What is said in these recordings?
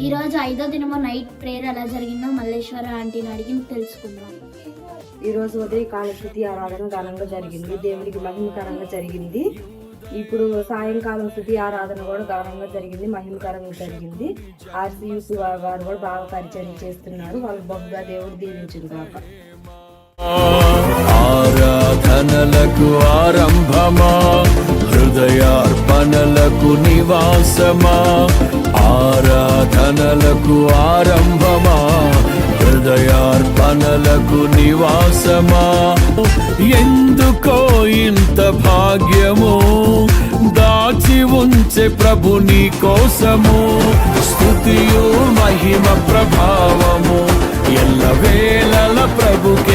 ఈ రోజు ఐదో దినము నైట్ ప్రేయర్ ఎలా జరిగిందో మల్లేశ్వర ఆంటీని అడిగి తెలుసుకుందాం. ఈ రోజు ఉదయం కాల స్థుతి ఆరాధన ఘనంగా జరిగింది. దేవుడికి మహిమకరంగా జరిగింది. ఇప్పుడు సాయంకాలం స్థుతి ఆరాధన కూడా ఘనంగా జరిగింది మహిమకరంగా జరిగింది. ఆర్సీయూసీ వారు కూడా బాగా పరిచయం చేస్తున్నారు. వాళ్ళు బహుగా దేవుడు దీవించింది కాక ఆరాధనలకు ఆరంభమా? హృదయార్పణలకు నివాసమా? ఆరాధనలకు ఆరంభమా? హృదయార్పణలకు నివాసమా? ఎందుకో ఇంత భాగ్యము? దాచి ఉంచే ప్రభు నీ కోసము. స్థుతియు మహిమ ప్రభావము. ఎల్ల వేళల ప్రభుకి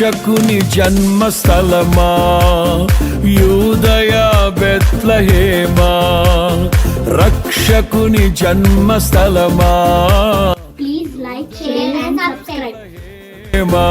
రక్షకుని జన్మస్థలమా? యూదయ బెత్లహేమా? రక్షకుని జన్మస్థలమా? Please like share and subscribe ప్రేమా